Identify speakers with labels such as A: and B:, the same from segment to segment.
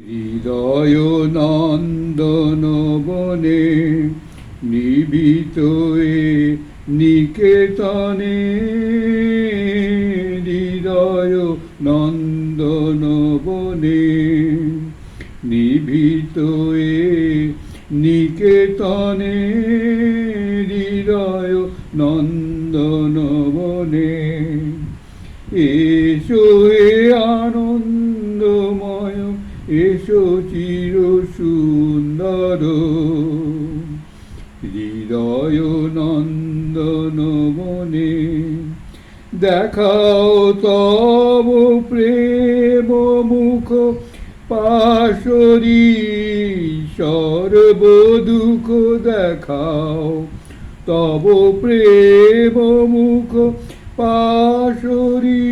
A: হৃদয় নন্দন বনে নিবিত নিকেতনে হৃদয় নন্দন বনে নিবিত এ নিকেতনে হৃদয় নন্দন বনে এসো এসো চির সুন্দর হৃদয় নন্দন বনে দেখাও তব প্রেম মুখ পাশরি সর্ব দুঃখ দেখাও তব প্রেম মুখ পাশরি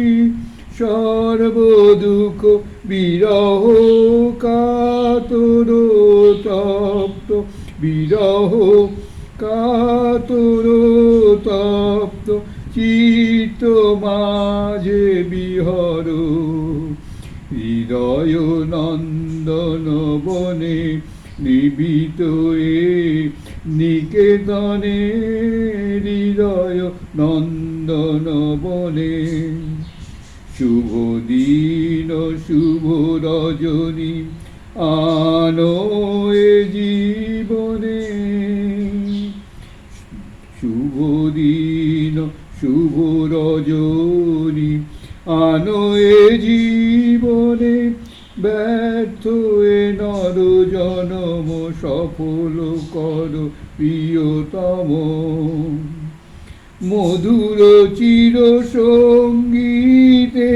A: সর্ব দুঃখ বিরহ কাতর তপ্ত বিরহ কাতর তপ্ত চিত মাঝে বিহর। হৃদয় নন্দন বনে নিবিত এ নিকেতনে, হৃদয় নন্দন বনে। শুভ দিন, শুভ রজনী আনো এ জীবনে। শুভ দিন, শুভ রজনী আনো এ জীবনে। ব্যর্থ এ নর জনম, সফল কর প্রিয়তম। মধুর চির সঙ্গীতে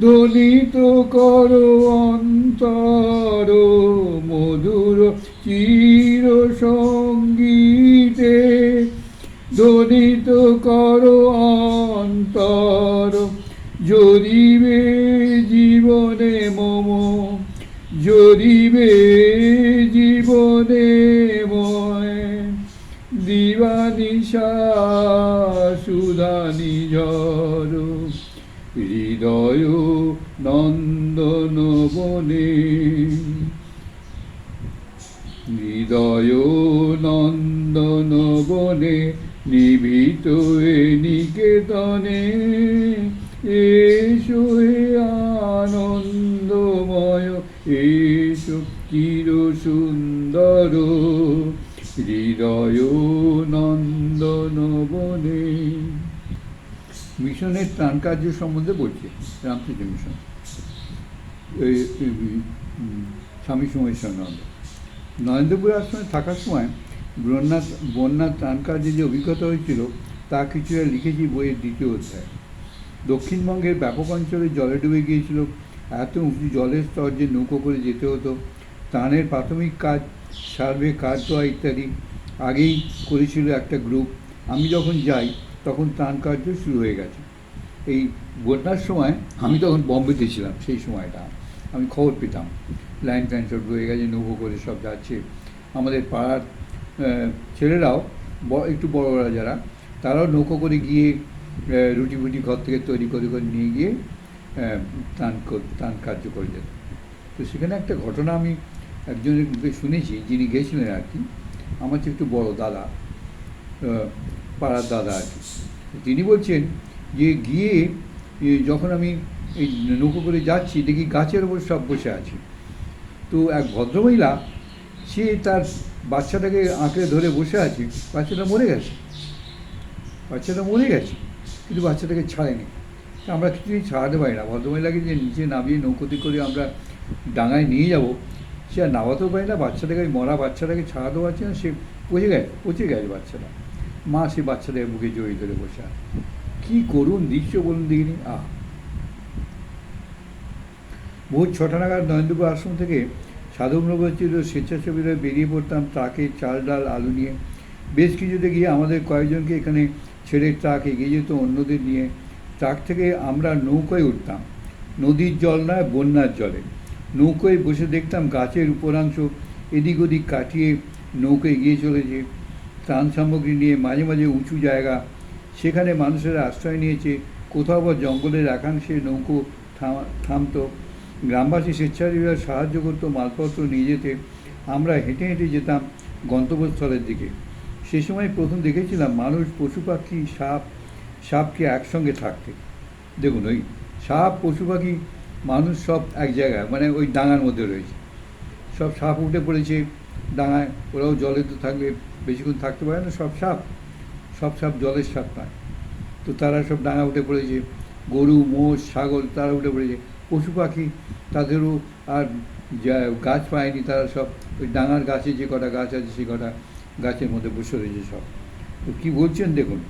A: ধ্বনিত কর অন্তর, মধুর চির সঙ্গীতে ধ্বনিত কর অন্তর। জরিবে জীবনে মম জরিবে জীবনে দিবানিশা সুধানি ঝর, হৃদয় নন্দন বনে। হৃদয় নন্দন বনে নিভৃত নিকেতনে। এসো আনন্দময়, এসো চির সুন্দর হৃদয় নন্দন বনে মিশনের ত্রাণ কার্য সম্বন্ধে বলছে, রামকৃষ্ণ মিশন। স্বামী সময়েশ্বরানন্দ নরেন্দ্রপুর আশ্রমে থাকার সময় বন্যা বন্যার ত্রাণ কার্যে যে অভিজ্ঞতা হয়েছিল, তা কিছুটা লিখেছি বইয়ের দ্বিতীয় অধ্যায়। দক্ষিণবঙ্গের ব্যাপক অঞ্চলে জলে ডুবে গিয়েছিল, এত উঁচু জলের স্তর যে নৌকো করে যেতে হতো, ত্রাণের প্রাথমিক কাজ সার্ভে কাজ দেওয়া ইত্যাদি আগেই করেছিল একটা গ্রুপ। আমি যখন যাই, তখন ত্রাণ কার্য শুরু হয়ে গেছে। এই বন্যার সময় আমি তখন বম্বেতে ছিলাম সেই সময়টা। আমি খবর পেতাম। লাইন ফ্যান সব রয়ে গেছে, নৌকো করে সব যাচ্ছে। আমাদের পাড়ার ছেলেরাও একটু বড়রা যারা, তারাও নৌকো করে গিয়ে রুটি ফুটি ঘর থেকে তৈরি করে করে নিয়ে গিয়ে ত্রাণ ত্রাণ কার্য করে যেত। তো সেখানে একটা ঘটনা আমি একজনের মুখে শুনেছি, যিনি গেছিলেন আর কি, আমার চেয়ে একটু বড় দাদা পাড়ার দাদা আর কি। তিনি বলছেন যে গিয়ে যখন আমি এই নৌকো করে যাচ্ছি, দেখি গাছের ওপর সব বসে আছে। তো এক ভদ্রমহিলা, সে তার বাচ্চাটাকে আঁকড়ে ধরে বসে আছে, বাচ্চাটা মরে গেছে। বাচ্চাটা মরে গেছে, কিন্তু বাচ্চাটাকে ছাড়েনি। আমরা কিছুই ছাড়াতে পারি না। ভদ্রমহিলাকে যে নিচে নামিয়ে নৌকোতে করে আমরা ডাঙায় নিয়ে যাব সে আর নামাতেও পারি না, বাচ্চাটাকে ওই মরা বাচ্চাটাকে ছাড়াতেও পারছে না সে পচে গেছে পচে গেছে বাচ্চাটা। মা সে বাচ্চাটাকে বুকে জড়িয়ে ধরে বসে আছে। কী করুন দৃশ্য বলুন দেখিনি? আহ। ভোর ছটা নাগাদ নরেন্দ্রপুর আশ্রম থেকে সাধুনগর ছিল স্বেচ্ছাসেবীরা বেরিয়ে পড়তাম ট্রাকে চাল ডাল আলু নিয়ে। বেশ কিছুতে গিয়ে আমাদের কয়েকজনকে এখানে ছেড়ে ট্রাক এগিয়ে যেত অন্যদের নিয়ে। ট্রাক থেকে আমরা নৌকায় উঠতাম। নদীর জল নয়, বন্যার জলে। নৌকোয় বসে দেখতাম গাছের উপরাংশ এদিক ওদিক কাটিয়ে নৌকো এগিয়ে চলেছে। ত্রাণ সামগ্রী নিয়ে মাঝে মাঝে উঁচু জায়গা। সেখানে মানুষেরা আশ্রয় নিয়েছে। কোথাও বা জঙ্গলের একাংশে নৌকো থাম- থামতো। গ্রামবাসী স্বেচ্ছাসেবীরা সাহায্য করতো, মালপত্র নিয়ে যেতে। আমরা হেঁটে হেঁটে যেতাম গন্তব্যস্থলের দিকে। সে সময় প্রথম দেখেছিলাম মানুষ পশু পাখি সাপ, সাপকে একসঙ্গে থাকতে। দেখুন ওই সাপ পশু পাখি মানুষ সব এক জায়গায় মানে ওই ডাঙার মধ্যে রয়েছে। সব সাপ উঠে পড়েছে ডাঙায়, ওরাও জলে তো থাকলে বেশিক্ষণ থাকতে পারে না, সব সাপ। সব সাপ জলের সাপ নয়। তো তারা সব ডাঙা উঠে পড়েছে, গরু, মোষ, ছাগল তারা উঠে পড়েছে। পশু পাখি তাদেরও আর যা গাছ পায়নি, তারা সব ওই ডাঙার গাছে যে কটা গাছ আছে সে কটা গাছের মধ্যে বসে রয়েছে সব। তো কী বলছেন দেখুন,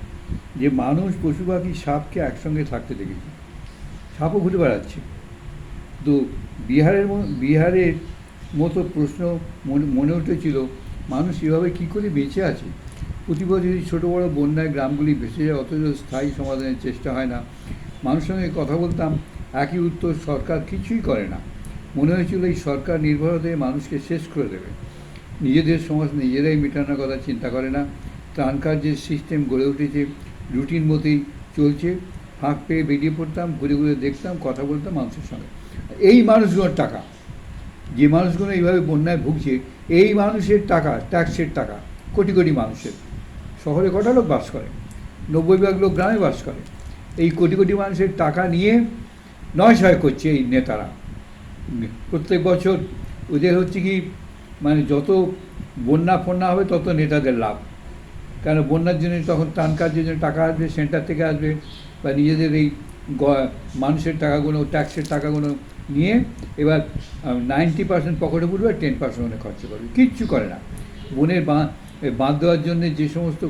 A: যে মানুষ, পশু পাখি, সাপকে একসঙ্গে থাকতে দেখেছে। সাপও ঘুরে বেড়াচ্ছে। তো বিহারের বিহারের মতো প্রশ্ন মনে মনে উঠেছিল, মানুষ এভাবে কী করে বেঁচে আছে? প্রতি বছর ছোটো বড়ো বন্যায় গ্রামগুলি ভেসে যায়, অথচ স্থায়ী সমাধানের চেষ্টা হয় না। মানুষের সঙ্গে কথা বলতাম, একই উত্তর সরকার কিছুই করে না। মনে হয়েছিল এই সরকার নির্ভরতায় মানুষকে শেষ করে দেবে। নিজেদের সমাজ নিজেরাই মেটানোর কথা চিন্তা করে না। ত্রাণ কার্যের সিস্টেম গড়ে উঠেছে, রুটিন মতেই চলছে। ফাঁক পেয়ে বেরিয়ে পড়তাম, ঘুরে ঘুরে দেখতাম, কথা বলতাম মানুষের সঙ্গে। এই মানুষগুলোর টাকা, যে মানুষগুলো এইভাবে বন্যায় ভুগছে, এই মানুষের টাকা ট্যাক্সের টাকা, কোটি কোটি মানুষের। শহরে কটা লোক বাস করে? নব্বই ভাগ লোক গ্রামে বাস করে। এই কোটি কোটি মানুষের টাকা নিয়ে নয় ছয় করছে এই নেতারা। প্রত্যেক বছর ওদের হচ্ছে কি মানে যত বন্যা ফন্যা হবে, তত নেতাদের লাভ। কেন বন্যার জন্য তখন ত্রাণ কার্যের জন্য টাকা আসবে সেন্টার থেকে আসবে বা নিজেদের এই মানুষের টাকাগুলো ট্যাক্সের টাকাগুলো নিয়ে এবার নাইনটি পার্সেন্ট পকেটে পড়বে আর টেন পার্সেন্ট ওখানে খরচা করবে। কিচ্ছু করে না। বনের বাঁধ দেওয়ার জন্য যে সমস্ত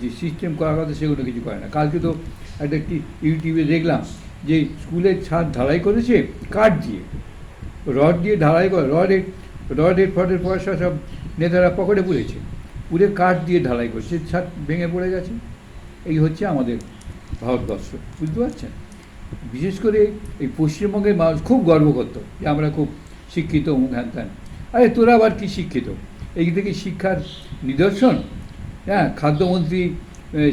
A: যে সিস্টেম করার কথা সেগুলো কিছু করে না। কালকে তো একটা একটি ইউটিউবে দেখলাম যে স্কুলের ছাদ ঢালাই করেছে, কাঠ দিয়ে। রড দিয়ে ঢালাই করে রডের রডের ফডের পয়সা সব নেতারা পকেটে পুড়েছে পুড়ে কাঠ দিয়ে ঢালাই করছে। ছাদ ভেঙে পড়ে গেছে। এই হচ্ছে আমাদের ভারতবর্ষ। বুঝতে পারছেন? বিশেষ করে এই পশ্চিমবঙ্গের মানুষ খুব গর্ব করতো যে আমরা খুব শিক্ষিত অমুক হ্যান ত্যান। আরে, তোরা আবার কি শিক্ষিত? এই থেকে শিক্ষার নিদর্শন? হ্যাঁ খাদ্যমন্ত্রী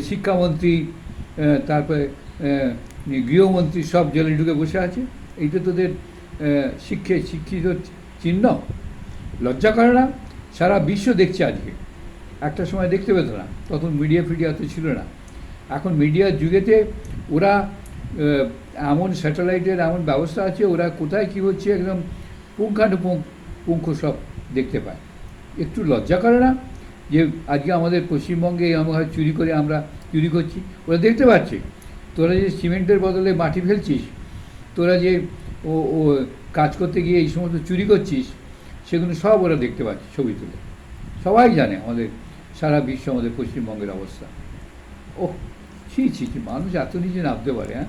A: শিক্ষামন্ত্রী তারপরে গৃহমন্ত্রী সব জেলে ঢুকে বসে আছে। এইটা তোদের শিক্ষে, শিক্ষিত চিহ্ন? লজ্জা করে না? সারা বিশ্ব দেখছে আজকে। একটা সময় দেখতে পেত না। তখন মিডিয়া ফিডিয়া তো ছিল না। এখন মিডিয়ার যুগেতে ওরা এমন স্যাটেলাইটের এমন ব্যবস্থা আছে, ওরা কোথায় কী হচ্ছে একদম পুঙ্খানুপুঙ্খ, পুঙ্খ সব দেখতে পায়। একটু লজ্জা করে না যে আজকে আমাদের পশ্চিমবঙ্গে আমরা চুরি করে আমরা চুরি করছি? ওরা দেখতে পাচ্ছে। তোরা যে সিমেন্টের বদলে মাটি ফেলছিস, তোরা যে ও ও কাজ করতে গিয়ে এই সমস্ত চুরি করছিস, সেগুলো সব ওরা দেখতে পাচ্ছে ছবি তুলে। সবাই জানে আমাদের সারা বিশ্ব, আমাদের পশ্চিমবঙ্গের অবস্থা। ও ছি ছি ছি, মানুষ এত নিচে নামতে পারে হ্যাঁ?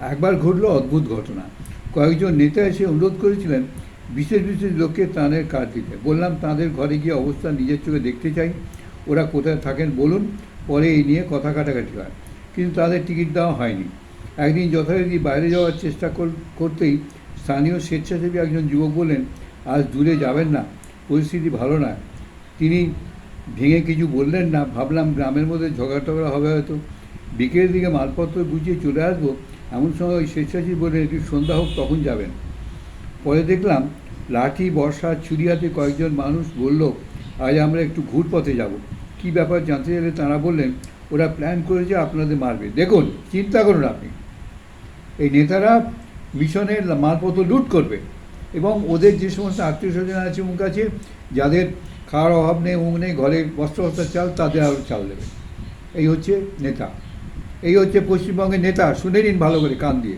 A: একবার ঘটলো অদ্ভুত ঘটনা। কয়েকজন নেতা এসে অনুরোধ করেছিলেন, বিশেষ বিশেষ লোককে তাঁদের কাজ দিতে। বললাম, তাদের ঘরে গিয়ে অবস্থা নিজের চোখে দেখতে চাই। ওরা কোথায় থাকেন বলুন, পরে এই নিয়ে কথা কাটাকাটি হয়। কিন্তু তাদের টিকিট দেওয়া হয়নি। একদিন যথারীতি বাইরে যাওয়ার চেষ্টা কর- করতেই স্থানীয় স্বেচ্ছাসেবী একজন যুবক বললেন, আজ দূরে যাবেন না, পরিস্থিতি ভালো না তিনি ভেঙে কিছু বললেন না, ভাবলাম গ্রামের মধ্যে ঝগড়া টগড়া হবে হয়তো। বিকেলের দিকে মালপত্র গুছিয়ে চলে আসব, এমন সময় ওই স্বেচ্ছাসেবী বললেন একটু সন্ধ্যা হোক, তখন যাবেন। পরে দেখলাম লাঠি, বর্ষা, ছুরি হাতে কয়েকজন মানুষ বলল, আজ আমরা একটু ঘুরপথে যাব। কি ব্যাপার জানতে চাইলে তারা বললেন, ওরা প্ল্যান করেছে আপনাদের মারবে। দেখুন, চিন্তা করুন আপনি। এই নেতারা মিশনের মালপত্র লুট করবে এবং ওদের যে সমস্ত আত্মীয় স্বজন আছে মুখ আছে যাদের খাওয়ার অভাব নেই মুখ নেই, ঘরে বস্ত্র বস্ত্র চাল তাদের আরও চাল দেবে। এই হচ্ছে নেতা। এই হচ্ছে পশ্চিমবঙ্গের নেতা। শুনে নিন ভালো করে কান দিয়ে।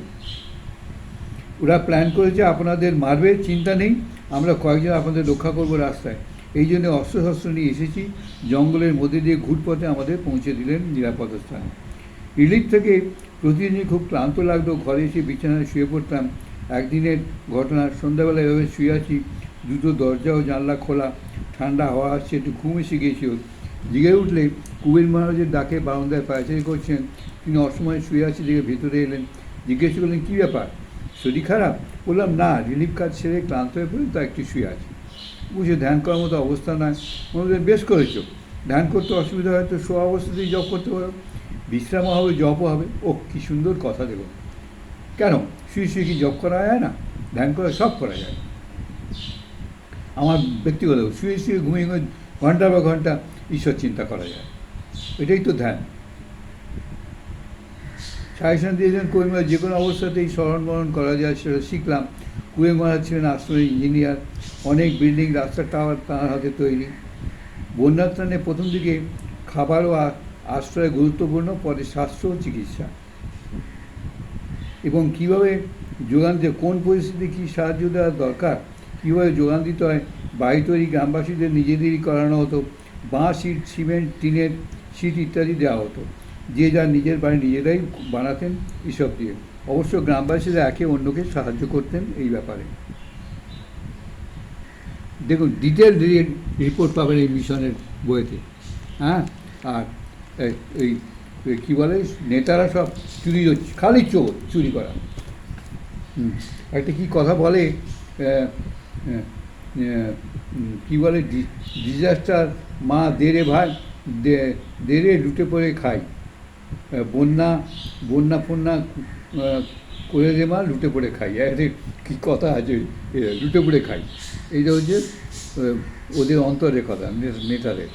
A: ওরা প্ল্যান করেছে, আপনাদের মারবে, চিন্তা নেই। আমরা কয়েকজন আপনাদের রক্ষা করব রাস্তায়। এই জন্য অস্ত্র শস্ত্র নিয়ে এসেছি। জঙ্গলের মধ্যে দিয়ে ঘুরপথে আমাদের পৌঁছে দিলেন নিরাপদ স্থানে। রিলিফ থেকে প্রতিদিনই খুব ক্লান্ত লাগতো। ঘরে এসে বিছানায় শুয়ে পড়তাম। একদিনের ঘটনা, সন্ধ্যাবেলা এভাবে শুয়ে আছি। দুটো দরজা ও জানলা খোলা। ঠান্ডা হাওয়া আসছে, একটু ঘুম এসে গিয়েছিল। জেগে উঠলে কুবের মহারাজের ডাকে বারান্দায় পায়চারি করছেন। তিনি অসময়ে শুয়ে আছে দেখে ভেতরে এলেন। জিজ্ঞেস করলেন, কী ব্যাপার? শরীর খারাপ? বললাম, না, রিলিফ কাজ সেরে ক্লান্ত হয়ে পড়ে, তা একটু শুয়ে আছে। বুঝে ধ্যান করার মতো অবস্থা নয় মনে বেশ করেছ। ধ্যান করতে অসুবিধা হয় তো শোয়া অবস্থাতেই জব করতে পারো। বিশ্রামও হবে, জপও হবে। ও কী সুন্দর কথা দেব। কেন? শুয়ে শুয়ে কি জপ করা যায় না? ধ্যান করা সব করা যায়। আমার ব্যক্তিগত, শুয়ে শুয়ে ঘুমিয়ে ঘুমিয়ে ঘণ্টা বা ঘণ্টা ঈশ্বর চিন্তা করা যায়। এটাই তো ধ্যান। সাজেশন দিয়েছেন কুয়েঙ্গা যে কোনো অবস্থাতেই স্মরণ বরণ করা যায় সেটা শিখলাম। কুয়েঙ্গা ছিলেন আশ্রয় ইঞ্জিনিয়ার, অনেক বিল্ডিং, রাস্তা, টাওয়ার তাঁর হাতে তৈরি। বন্যার প্রথম দিকে খাবার ও আশ্রয় গুরুত্বপূর্ণ, পরে স্বাস্থ্য ও চিকিৎসা। এবং কীভাবে যোগান দিয়ে, কোন পরিস্থিতি কী সাহায্য দেওয়া দরকার কীভাবে যোগান দিতে হয়? বাড়ি তৈরি গ্রামবাসীদের নিজেদেরই করানো হতো। বাঁশ ইট সিমেন্ট, টিনের সিট ইত্যাদি দেওয়া হতো। যে যার নিজের বাড়ি নিজেরাই বানাতেন এসব দিয়ে। অবশ্য গ্রামবাসীরা একে অন্যকে সাহায্য করতেন এই ব্যাপারে। দেখুন ডিটেল রিপোর্ট পাবেন এই মিশনের বইতে। হ্যাঁ? আর এই- কী বলে? নেতারা সব চুরি খালি চোর চুরি করা। একটা কি কথা বলে? কি বলে ডিজাস্টার মা দেড়ে ভাই দেড়ে লুটে পড়ে খাই বন্যা বন্যা ফন্যা করে দে মা লুটে পড়ে খাই এদের কি কথা আছে লুটে পড়ে খাই এইটা হচ্ছে ওদের অন্তরের কথা, নেতাদের।